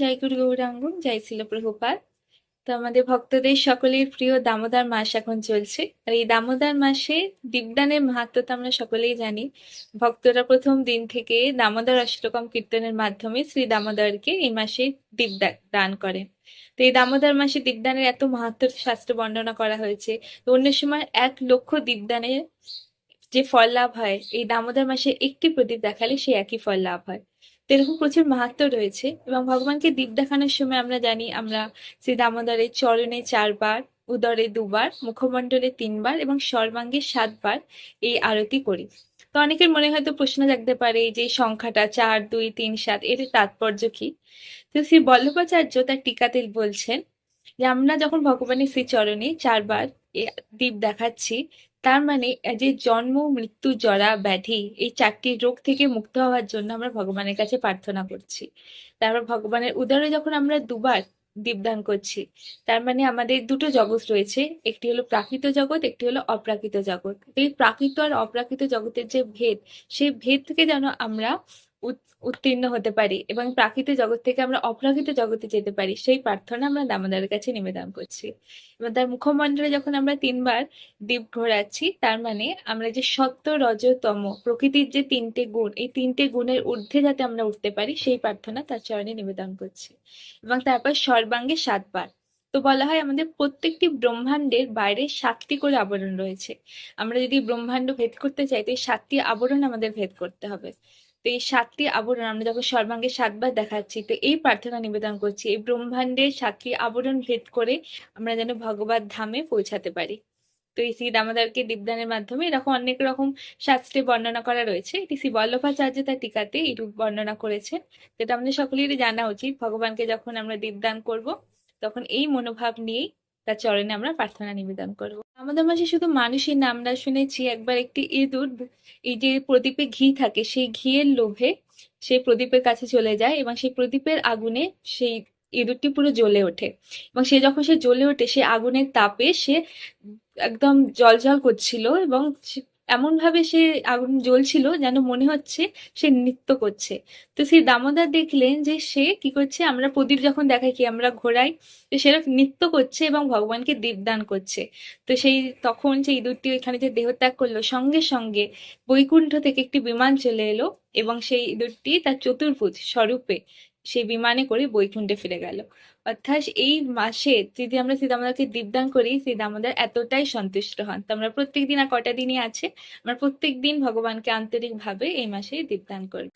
জয় গুরু গৌরাঙ্গ জয় ছিল প্রভুপাত তো আমাদের ভক্তদের সকলের প্রিয় দামোদর মাস এখন চলছে। আর এই দামোদর মাসে দীপদানের মাহাত্ম তো আমরা সকলেই জানি। ভক্তরা প্রথম দিন থেকে দামোদর অষ্টকম কীর্তনের মাধ্যমে শ্রী দামোদরকে এই মাসে দীপদা দান করেন তো এই দামোদর মাসে দীপদানের এত মাহাত্ম শাস্ত্র বর্ণনা করা হয়েছে। তো অন্য সময় এক লক্ষ দীপদানের যে ফল লাভ হয়, এই দামোদর মাসে একটি প্রদীপ দেখালে সে একই ফল লাভ হয়। এরকম প্রচুর মাহাত্ম রয়েছে এবং ভগবানকে দীপ দেখানোর সময় আমরা জানি আমরা শ্রী দামোদরের চরণে চারবার, উদরে দুবার, মুখমণ্ডলে তিনবার এবং সর্বাঙ্গে সাতবার এই আরতি করি। তো অনেকের মনে হয়তো প্রশ্ন জাগতে পারে যে সংখ্যাটা চার, দুই, তিন, সাত, এর তাৎপর্য কি? তো শ্রী বল্লভাচার্য তার টিকাতে বলছেন যে আমরা যখন ভগবানের শ্রী চরণে চারবার দীপ দেখাচ্ছি তার মানে যে জন্ম, মৃত্যু, জরা, ব্যাধি, এই চারটি রোগ থেকে মুক্ত হওয়ার জন্য আমরা ভগবানের কাছে প্রার্থনা করছি। তারপর ভগবানের উদারে যখন আমরা দুবার দীপদান করছি, তার মানে আমাদের দুটো জগৎ রয়েছে, একটি হলো প্রাকৃত জগৎ, একটি হলো অপ্রাকৃত জগৎ। এই প্রাকৃত আর অপ্রাকৃত জগতের যে ভেদ, সেই ভেদ থেকে যেন আমরা উত্তীর্ণ হতে পারি এবং প্রাকৃত জগৎ থেকে আমরা অপ্রাকৃত জগতে যেতে পারি, সেই প্রার্থনা আমরা দামোদরের কাছে নিবেদন করছি। এবং তার মুখমণ্ডলে যখন আমরা তিনবার দ্বীপ ঘোরাচ্ছি, তার মানে আমরা যে সত্য রজতম প্রকৃতির যে তিনটে গুণ, এই তিনটে গুণের ঊর্ধ্বে যাতে আমরা উঠতে পারি, সেই প্রার্থনা তার চরণে নিবেদন করছি। এবং তারপর সর্বাঙ্গে সাতবার। তো বলা হয় আমাদের প্রত্যেকটি ব্রহ্মাণ্ডের বাইরে সাতটি করে আবরণ রয়েছে। আমরা যদি ব্রহ্মাণ্ড ভেদ করতে চাই, তো এই সাতটি আবরণ আমাদের ভেদ করতে হবে। তো এই সাতটি আবরণ আমরা যখন সর্বাঙ্গে সাতবার দেখাচ্ছি, তো এই প্রার্থনা নিবেদন করছি, এই ব্রহ্মাণ্ডের সাতটি আবরণ ভেদ করে আমরা যেন ভগবত ধামে পৌঁছাতে পারি। তো এই শ্রী দামোদরকে দীপদানের মাধ্যমে এরকম অনেক রকম শাস্ত্রে বর্ণনা করা রয়েছে। এটি শ্রী বল্লভাচার্য তার টিকাতে এইরূপ বর্ণনা করেছেন। যেটা আমাদের সকলেরই জানা উচিত। ভগবানকে যখন আমরা দীপদান করব, তখন এই মনোভাব নিয়েই তার চরণে আমরা প্রার্থনা নিবেদন করব। আমাদের মাঝে শুধু মানুষই না শুনেছি একবার একটি ইঁদুর, এই যে প্রদীপে ঘি থাকে, সেই ঘিয়ের লোভে সেই প্রদীপের কাছে চলে যায় এবং সেই প্রদীপের আগুনে সেই ইঁদুরটি পুরো জ্বলে ওঠে। এবং সে যখন সে জ্বলে ওঠে, সে আগুনের তাপে সে একদম জলজল করছিল এবং এমন ভাবে সে আগুন জ্বলছিল যেন মনে হচ্ছে সে নৃত্য করছে। তো সেই দামোদর দেখলেন যে সে কি করছে, আমরা প্রদীপ যখন দেখাই কি আমরা ঘোরাই তো সেরকম নৃত্য করছে এবং ভগবানকে দীপদান করছে। তো সেই তখন সেই ইঁদুরটি ওইখানে যে দেহত্যাগ করল, সঙ্গে সঙ্গে বৈকুণ্ঠ থেকে একটি বিমান চলে এলো এবং সেই ইঁদুরটি তার চতুর্ভুজ স্বরূপে সেই বিমানে করে বৈকুণ্ঠে ফিরে গেল। অর্থাৎ এই মাসে যদি আমরা দামোদরকে দীপদান করি শ্রী দামোদর এতটাই সন্তুষ্ট হন। তো আমরা প্রত্যেক দিন আর কটা দিনই আছে? আমরা প্রত্যেক দিন ভগবানকে আন্তরিকভাবে এই মাসে দীপদান করি।